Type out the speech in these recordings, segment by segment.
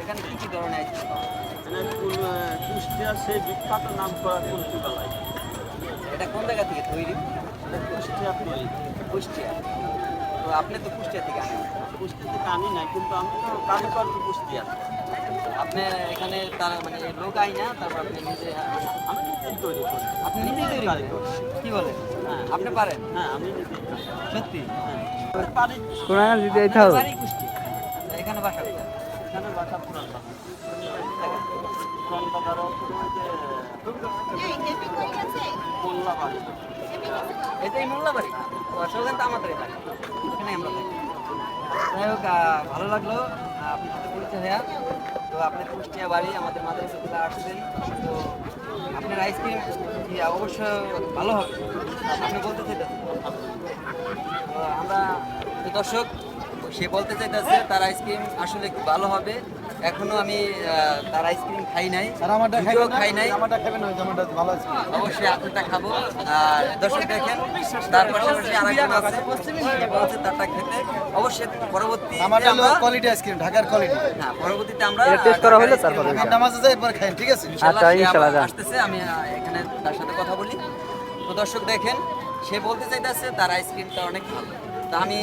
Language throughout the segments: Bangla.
এখানে কি কি ধরনের কুষ্টিয়ার সেই বিখ্যাত নাম করা বালাই এটা কোন জায়গা থেকে তৈরি? কুষ্টিয়া তৈরি কুষ্টিয়া। আপনি তো কুষ্টিয়া থেকে আসেন কুষ্টিয়া থেকে আনি নাই কিন্তু আমি তো কারিগর তো কুষ্টিয়া। আপনি এখানে তার মানে লোক আই না তারপর আপনি নিজে আমি নিজেই তৈরি করি। আপনি নিজেই তৈরি করেন? কি বলেন? হ্যাঁ। আপনি পারেন? হ্যাঁ আমি করি। সত্যি? হ্যাঁ। পারি। কোরআন দিতে কুষ্টিয়া? এখানে বাসা কোথায়? এখানে বাসা পুরান বাসা পুরান বাজারও মোল্লা বাড়ি এটাই মোল্লা বাড়ি আচ্ছা তো আমাদের বাড়ি ওখানে আমরা থাকি। যাই হোক ভালো লাগল আপনার সাথে পরিচয় হয়ে। তো আপনার কুষ্টিয়া বাড়ি, আমাদের মাদ্রাসাগুলো আসছেন তো আপনার আইসক্রিম কি অবশ্য ভালো হবে? আপনি বলতে চাইতেছেন? আমরা দর্শক, সে বলতে চাইতেছে, তার আইসক্রিম আসলে ভালো হবে? এখনও আমি তার আইসক্রিম খাই নাই খাই নাই। আমারটা খাবেন জামাটা ভালো আছে। অবশ্যই আপনারটা খাব। আর দর্শক দেখেন তার পাশাপাশি আরেকজন আছে। বলছে তারটা খেতে অবশ্যই পরবর্তী আমারটা কোয়ালিটি আইসক্রিম ঢাকার কোয়ালিটি হ্যাঁ পরবর্তীতে আমরা taste করা হলে তারপরে নামাজে যাই এরপর খাই ঠিক আছে? আচ্ছা, ইনশাআল্লাহ, আসতেছে আমি এখানে তার সাথে কথা বলি। তো দর্শক দেখেন সে বলতে চাইতেছে তার আইসক্রিমটা অনেক ভালো। তা আমি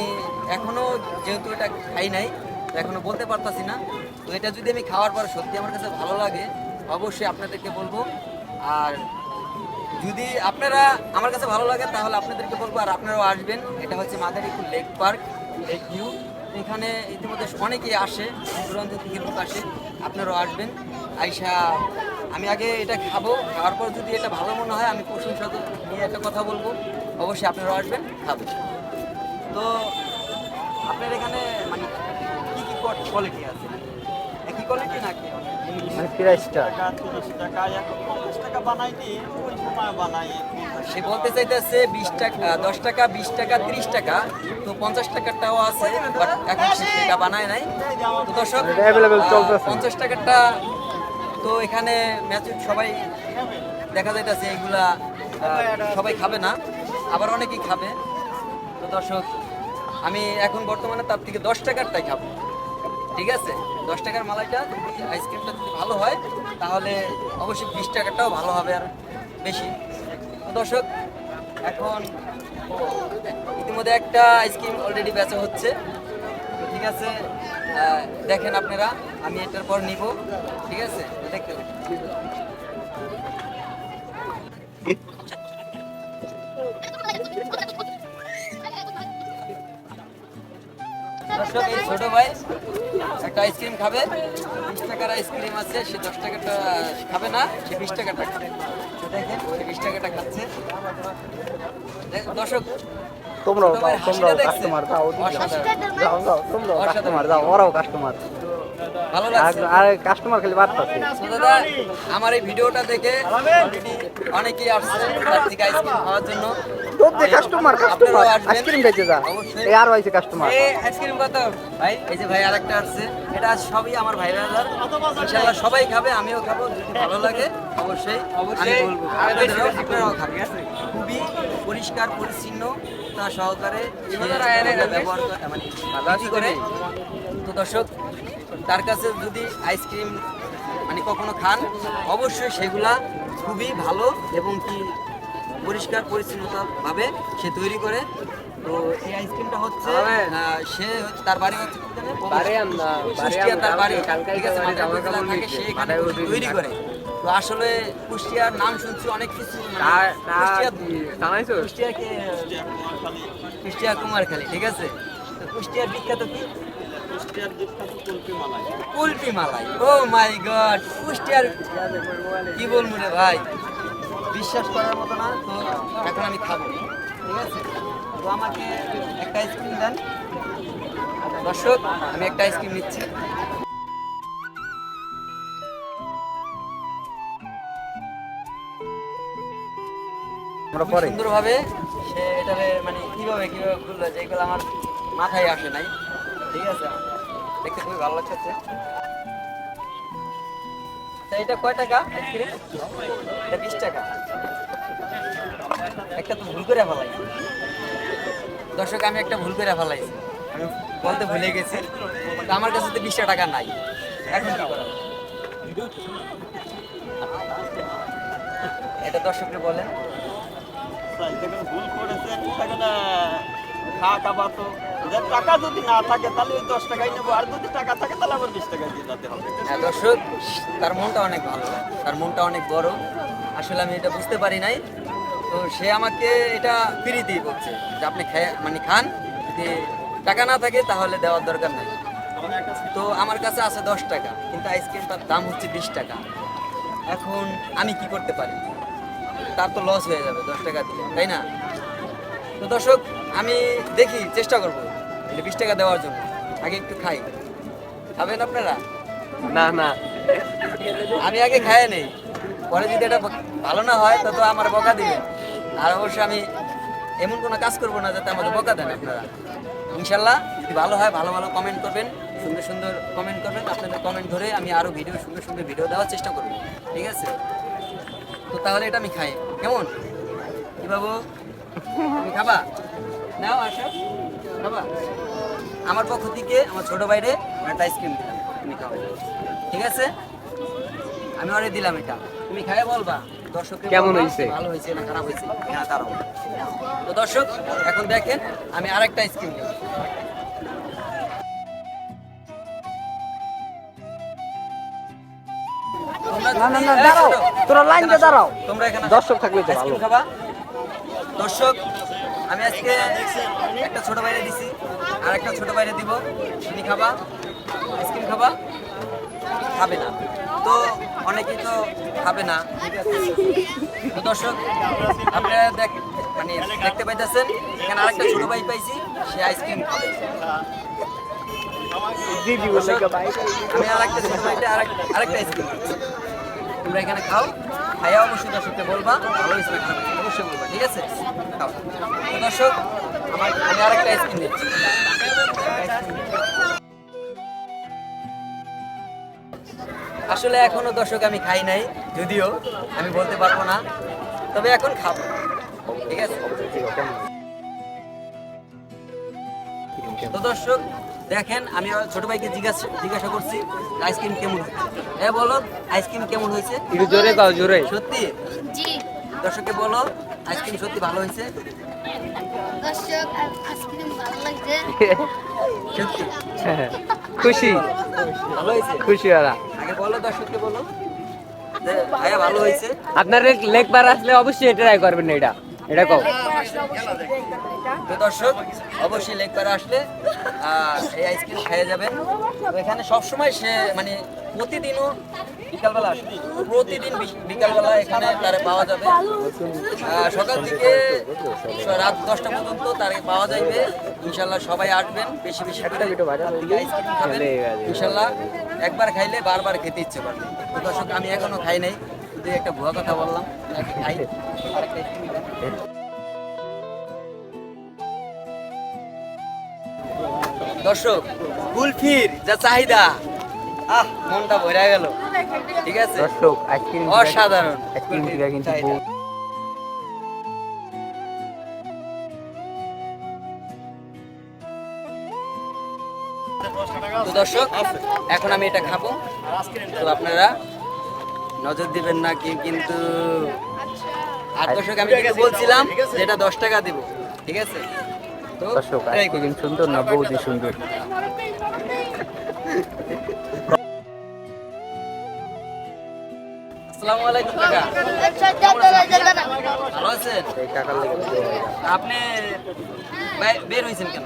এখনও যেহেতু এটা খাই নাই এখনও বলতে পারতাছি না। তো এটা যদি আমি খাওয়ার পর সত্যি আমার কাছে ভালো লাগে, অবশ্যই আপনাদেরকে বলব। আর যদি আপনারা আমার কাছে ভালো লাগে, তাহলে আপনাদেরকে বলব আর আপনারাও আসবেন। এটা হচ্ছে Madaripur lake park, lake view. এখানে ইতিমধ্যে অনেকেই আসে, দূরান্ত থেকে লোক আসে, আপনারাও আসবেন। আইসা, আমি আগে এটা খাব, খাওয়ার পর যদি এটা ভালো মনে হয়, আমি প্রশংসা নিয়ে একটা কথা বলব। অবশ্যই আপনারাও আসবেন খাবেন তো আপনার এখানে মানে কোয়ালিটি আছে। একই কোয়ালিটি নাকি? মানে প্রাইসটা টাকা এখন পঞ্চাশ টাকা বানাই দিই ওই সময় বানাই। সে বলতে চাইতেছে বিশ টাকা দশ টাকা বিশ টাকা তিরিশ টাকা তো পঞ্চাশ টাকারটাও আছে বাট এখন সে সেটা বানায় নাই। তো দর্শক। পঞ্চাশ টাকারটা তো এখানে ম্যাচুর সবাই দেখা যাইতেছে এগুলা সবাই খাবে না আবার অনেকেই খাবে। তো দর্শক আমি এখন বর্তমানে তার থেকে দশ টাকারটাই খাব। ঠিক আছে? দশ টাকার মালাইটা যদি আইসক্রিমটা যদি ভালো হয়, তাহলে অবশ্যই বিশ টাকাটাও ভালো হবে আর বেশি। দর্শক, এখন ইতিমধ্যে একটা আইসক্রিম অলরেডি বেচা হচ্ছে। ঠিক আছে দেখেন আপনারা, আমি এটার পর নিব। ঠিক আছে? দেখতে। দর্শক, এই ছোট ভাই একটা আইসক্রিম খাবে। বিশ টাকার আইসক্রিম আছে সে দশ টাকাটা খাবে না সে বিশ টাকাটা খাবে। দেখেন সে বিশ টাকাটা খাচ্ছে। দর্শক তোমরাও তোমরাও কাস্টমার দাও যাও তোমরাও কাস্টমার যাও ওরাও কাস্টমার ভালো লাগছে? আর কাস্টমার খালি বাড়তাছে দাদা আমার এই ভিডিওটা দেখে অনেকেই আসছে তার আইসক্রিম খাওয়ার জন্য। তোর কাস্টমার কাস্টমার আইসক্রিম খাইতে যা। এই আর হইছে কাস্টমার এই আইসক্রিম কত? ভাই এই যে ভাই আরেকটা আসছে। এটা সবই আমার ভাই ব্রাদার ইনশাআল্লাহ সবাই খাবে আমিও খাব যদি ভালো লাগে অবশ্যই। আমি বলব। আপনারাও খাবেন। খুবই পরিষ্কার পরিচ্ছন্ন তা সহকারে ব্যবহার করে মানে করে। তো দর্শক তার কাছে যদি আইসক্রিম মানে কখনো খান অবশ্যই সেগুলা খুবই ভালো এবং কি পরিষ্কার পরিচ্ছন্নতা ভাবে সে তৈরি করে। তো এই আইসক্রিমটা হচ্ছে সে হচ্ছে- তার বাড়ি হচ্ছে তার বাড়ি। ঠিক আছে থাকে সে এখানে তৈরি করে। তো আসলে কুষ্টিয়ার নাম শুনছি অনেক কিছু মানে কুষ্টিয়া কুমারখালী ঠিক আছে? তো কুষ্টিয়ার বিখ্যাত কি? কুষ্টিয়ার বিখ্যাত kulfi malai kulfi malai oh my god কুষ্টিয়ার কি বলব রে ভাই? বিশ্বাস করার মতো না তো এখন আমি খাব। ঠিক আছে? তো আমাকে একটা আইসক্রিম দেন। দর্শক আমি একটা আইসক্রিম নিচ্ছি। আমরা পরে। সুন্দরভাবে সে এটারে মানে কীভাবে কীভাবে খুললো যেগুলো আমার মাথায় আসে নাই। ঠিক আছে? দেখতে খুবই ভালো লাগছে এটা কয় টাকা আইসক্রিম এটা বিশ টাকা একটা তো ভুল করে ফেলাইছি। দর্শক, আমি একটা ভুল করে ফেলাইছি। আমি বলতে ভুলে গেছি। তো আমার কাছে তো বিশটা টাকা নাই। এখন কি করা এটা দর্শককে বলেন। ভুল করেছেন, সেখানে খাওয়া খাওয়া তো টাকা যদি না থাকে, তাহলে ওই দশ টাকাই নেব। আর যদি টাকা থাকে, তাহলে আবার বিশ টাকা দিয়ে যেতে হবে। হ্যাঁ দর্শক, তার মনটা অনেক ভালো, তার মনটা অনেক বড়। আসলে আমি এটা বুঝতে পারি নাই। তো সে আমাকে এটা ফ্রি দিয়ে করছে যে আপনি মানে খান, যদি টাকা না থাকে, তাহলে দেওয়ার দরকার নাই। তো আমার কাছে আছে দশ টাকা, কিন্তু আইসক্রিমটার দাম হচ্ছে বিশ টাকা। এখন আমি কি করতে পারি? তার তো লস হয়ে যাবে দশ টাকা দিয়ে, তাই না? তো দর্শক, আমি দেখি, চেষ্টা করব। বিশ টাকা দেওয়ার জন্য। আগে একটু খাই। খাবেন আপনারা? না না। আমি আগে খাইয়ে নেই পরে যদি এটা ভালো না হয় তত আমার বকা দিবেন আর অবশ্যই আমি এমন কোনো কাজ করব না যাতে আমাকে বকা দেন আপনারা। ইনশাল্লাহ যদি ভালো হয় ভালো ভালো কমেন্ট করবেন সুন্দর সুন্দর কমেন্ট করবেন। আপনাদের কমেন্ট ধরে আমি আরও ভিডিও সুন্দর সুন্দর ভিডিও দেওয়ার চেষ্টা করব। ঠিক আছে? তো তাহলে এটা আমি খাই। কেমন? কি বাবু? তুমি খাবা? নাও আসো। আমার পক্ষ থেকে আমার ছোট বাইরে একটা আইসক্রিম দিলাম তুমি খাও। ঠিক আছে? আমি অনেক দিলাম এটা। তুমি খাই বলবা দর্শক কেমন হয়েছে? ভালো হয়েছে না খারাপ হয়েছে না তারাও তো দর্শক এখন দেখেন আমি আরেকটা আইসক্রিম নিই তোমরা না, না, না, দাঁড়াও। তোরা লাইন দিয়ে দাঁড়াও। তোমরা এখানে দর্শক থাকলে তো ভালো। দর্শক আমি আজকে একটা ছোট বাইরে দিছি, আর একটা ছোট বাইরে দিব। তুমি খাবা? আইসক্রিম খাবা? খাবে না। তো অনেকেই তো খাবে না। তো দর্শক, আপনারা দেখ মানে দেখতে পাইতেছেন, এখানে আরেকটা ছোট ভাই পাইছি, সে আইসক্রিম খাবে। আমি আরেকটা ছোট আরেক- আরেকটা আইসক্রিম তোমরা এখানে খাও, খাইয়া অবশ্যই দর্শককে বলবা, ভালো অবশ্যই বলবা, ঠিক আছে? দর্শক আমার আমি আরেকটা আইসক্রিম দিচ্ছি। আসলে এখনও দর্শক আমি খাই নাই যদিও আমি বলতে পারব না তবে এখন খাব। ঠিক আছে? তো দর্শক দেখেন আমি ছোট ভাইকে জিজ্ঞাসা জিজ্ঞাসা করছি আইসক্রিম কেমন হ্যাঁ বলো আইসক্রিম কেমন হয়েছে? জোরে গাও জোরে। সত্যি? দর্শককে বলো আইসক্রিম সত্যি ভালো হয়েছে? দর্শক আইসক্রিম ভালো লাগছে। খুশি? ভালো হয়েছে? খুশি ওরা। আগে বলো দর্শককে বলো। ভাইয়া ভালো হয়েছে? আপনার লেখবার আসলে অবশ্যই ট্রাই করবেন এটা। এটা তো দর্শক অবশ্যই লেক পারে আসলে এই আইসক্রিম খেয়ে যাবেন। তো এখানে সবসময় সে মানে প্রতিদিনও বিকালবেলা আসে। প্রতিদিন বিকালবেলা এখানে তারে পাওয়া যাবে। সকাল থেকে রাত দশটা পর্যন্ত তারে পাওয়া যাবে ইনশাল্লাহ সবাই আসবেন বেশি বেশি করে আইসক্রিম খাবেন। ইনশাল্লাহ একবার খাইলে বারবার খেতে ইচ্ছে করবে। দর্শক আমি এখনও খাই নাই। শুধু একটা ভুয়া কথা বললাম। খাই। দর্শক কুলফির যা চাহিদা আহ মনটা ভরে গেল। ঠিক আছে? দর্শক আইসক্রিম অসাধারণ। আইসক্রিম কিন্তু তো দর্শক এখন আমি এটা খাব। তো আপনারা নজর দিবেন না কি কিন্তু আর দর্শক আমি বলছিলাম যে এটা দশ টাকা দেবো ঠিক আছে? দর্শক। সুন্দর না বহুতই সুন্দর। আসসালামু আলাইকুম কাকা। আচ্ছা ভালো আছেন? লেগে আপনি বের হয়েছেন কেন?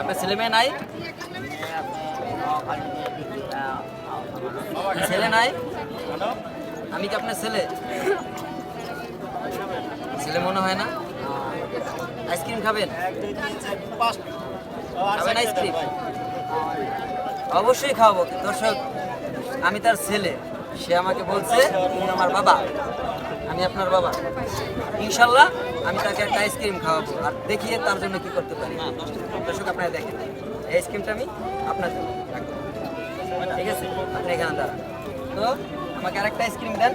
আপনার ছেলে মেয়ে নাই? ছেলে নাই? আমি কি আপনার ছেলে? ছেলে মনে হয় না? আইসক্রিম খাবেন? খাবেন আইসক্রিম? অবশ্যই খাওয়াবো। দর্শক, আমি তার ছেলে। সে আমাকে বলছে আমার বাবা। আমি আপনার বাবা। ইনশাল্লাহ আমি তাকে একটা আইসক্রিম খাওয়াবো। আর দেখিয়ে তার জন্য কি করতে পারি? দর্শক, আপনারা দেখেন। এই আইসক্রিমটা আমি আপনার জন্য ঠিক আছে? আপনি এখানে দাঁড়ান। তো আমাকে আরেকটা আইসক্রিম দেন।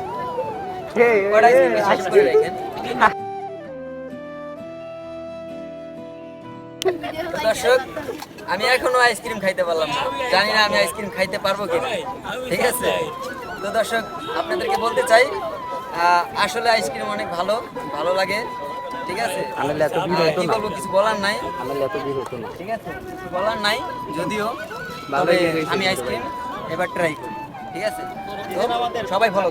কটা আইসক্রিম শেষ করে রাখেন। দর্শক আমি এখনও আইসক্রিম খাইতে পারলাম না। জানি না আমি আইসক্রিম খাইতে পারব কিনা। ঠিক আছে? তো দর্শক আপনাদেরকে বলতে চাই আহ, আসলে আইসক্রিম অনেক ভালো ভালো লাগে। ঠিক আছে? কি বলব কিছু বলার নাই। আনালে এত ভিড় ঠিক আছে? বলার নাই যদিও। তবে আমি আইসক্রিম এবার ট্রাই করি ঠিক আছে? সবাই ফলো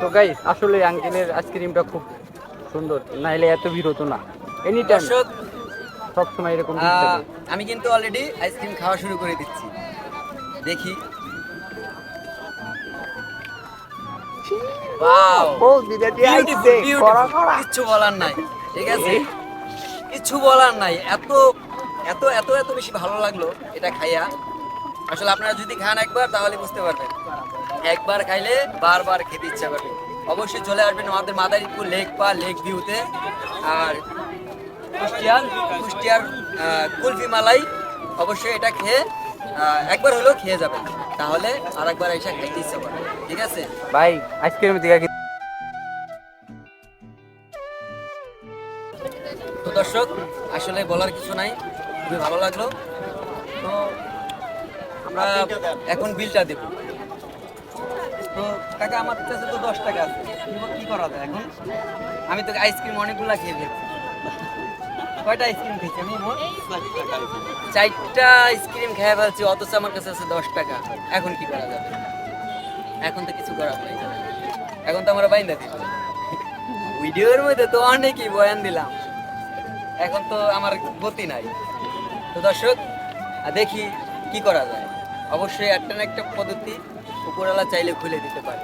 তো গাইস আসলে আঙ্কেলের আইসক্রিমটা খুব সুন্দর। নাইলে এত ভিড় হতো না। এনি টাইম দর্শক সবসময় এরকম আমি কিন্তু অলরেডি আইসক্রিম খাওয়া শুরু করে দিচ্ছি। দেখি. কিচ্ছু বলার নাই। ঠিক আছে? কিচ্ছু বলার নাই। এত এত এত এত বেশি ভালো লাগল এটা খাইয়া। আসলে আপনারা যদি খান একবার তাহলে বুঝতে পারবেন। একবার খাইলে বারবার খেতে ইচ্ছা করবে। অবশ্যই চলে আসবেন আমাদের মাদারীপুর লেক পা লেক ভিউতে। আর কুষ্টিয়ার কুষ্টিয়ার কুলফি মালাই অবশ্যই এটা খেয়ে আহ, একবার হলেও খেয়ে যাবেন। তাহলে আর একবার এসে খাইতে ইচ্ছা করবে। ঠিক আছে? ভাই আইসক্রিমের দিকে তো দর্শক আসলে বলার কিছু নাই। খুবই ভালো লাগল। তো আমরা এখন বিলটা দেব। তো টাকা আমার কাছে তো দশ টাকা আছে। কি- করা যায় এখন? আমি তো আইসক্রিম অনেকগুলো খেয়ে ফেলছি। কয়টা আইসক্রিম খেয়েছি আমি চারটা আইসক্রিম খেয়ে ফেলছি, অথচ আমার কাছে আছে দশ টাকা। এখন কি করা যাবে? এখন তো কিছু করার নাই। এখন তো আমরা বাইন্দা দিই ভিডিওর মধ্যে তো অনেকই বয়ান দিলাম। এখন তো আমার গতি নাই। তো দর্শক দেখি কি করা যায়। অবশ্যই একটা না একটা পদ্ধতি উপরওয়ালা চাইলে খুলে দিতে পারে।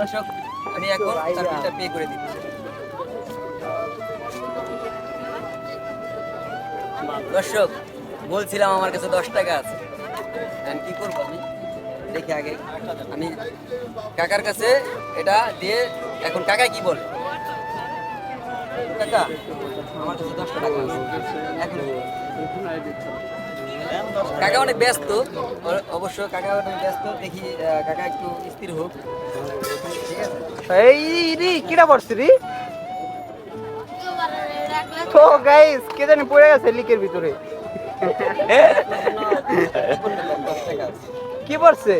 দর্শক, আমি এখন বিলটা পে করে দিচ্ছি। দর্শক, বলছিলাম আমার কাছে দশ টাকা আছে। এখন কি করব আমি? দেখি আগে। আমি কাকার কাছে এটা দিয়ে, এখন কাকা কি বলে? কাকা আমার কাছে টাকা কাকা অনেক ব্যস্ত। অবশ্য কাকা অনেক ব্যস্ত। দেখি কাকা একটু স্থির হোক। এই রে কিরা পড়ছে রে? তো গাইস কে জানি পড়ে গেছে লিকের ভিতরে। কি পড়ছে?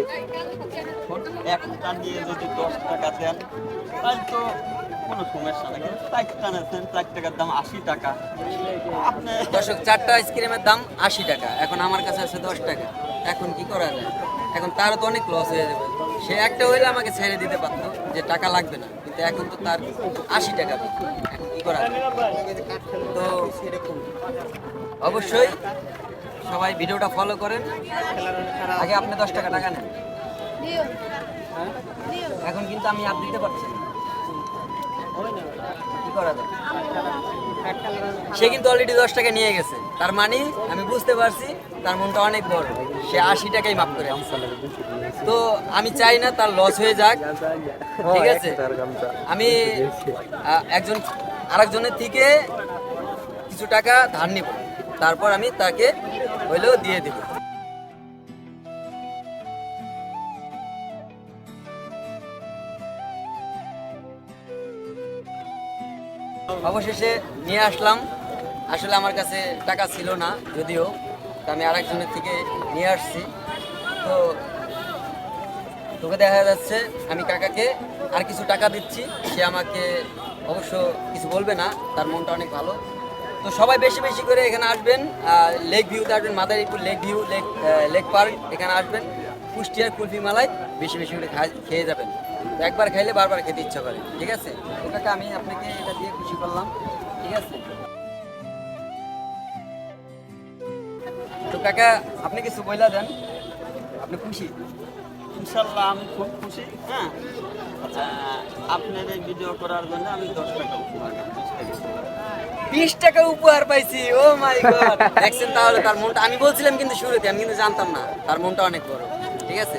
দিয়ে যদি দশ টাকা দেন তো কোনো সমস্যা নেই। কিন্তু চারটা নেছেন চার টাকার দাম আশি টাকা। আপনি দর্শক চারটা আইসক্রিমের দাম আশি টাকা। এখন আমার কাছে আছে দশ টাকা। এখন কি করা যায়? এখন তারও তো অনেক লস হয়ে যাবে। সে একটা হইলে আমাকে ছেড়ে দিতে পারতো যে টাকা লাগবে না। কিন্তু এখন তো তার আশি টাকা এখন কি করা তো অবশ্যই সবাই ভিডিওটা ফলো করেন। আগে আপনি দশ টাকা টাকা নেন। হ্যাঁ? এখন কিন্তু আমি আর দিতে পারছি না। সে কিন্তু অলরেডি দশ টাকা নিয়ে গেছে। তার মানে আমি বুঝতে পারছি তার মনটা অনেক বড়। সে আশি টাকাই মাফ করে তো আমি চাই না তার লস হয়ে যাক। ঠিক আছে? আমি একজন, আরেকজনের থেকে কিছু টাকা ধার নিব। তারপর আমি তাকে হইলেও দিয়ে দেব। অবশেষে নিয়ে আসলাম। আসলে আমার কাছে টাকা ছিল না, যদিও। আমি আরেকজনের থেকে নিয়ে আসছি। তো তোকে দেখা যাচ্ছে, আমি কাকাকে আর কিছু টাকা দিচ্ছি। সে আমাকে অবশ্য কিছু বলবে না, তার মনটা অনেক ভালো। তো সবাই বেশি বেশি করে এখানে আসবেন লেক ভিউতে আসবেন, Madaripur lake view, lake lake park, এখানে আসবেন। কুষ্টিয়ার কুলফি মালাই বেশি বেশি করে খেয়ে যাবেন। একবার খাইলে বারবার খেতে ইচ্ছা করে ঠিক আছে? কাকা আমি আপনাকে এটা দিয়ে খুশি করলাম ঠিক আছে? তো কাকা আপনি কিছু বইলা দেন। আপনি খুশি? ইনশাল্লাহ আমি খুব খুশি হ্যাঁ? আচ্ছা আপনার এই ভিডিও করার জন্য আমি দশ টাকা উপহার বিশ টাকা। উপহার পাইছি ও মাই গড। দেখছেন তাহলে তার মনটা আমি বলছিলাম কিন্তু শুরুতে আমি কিন্তু জানতাম না তার মনটা অনেক বড় ঠিক আছে?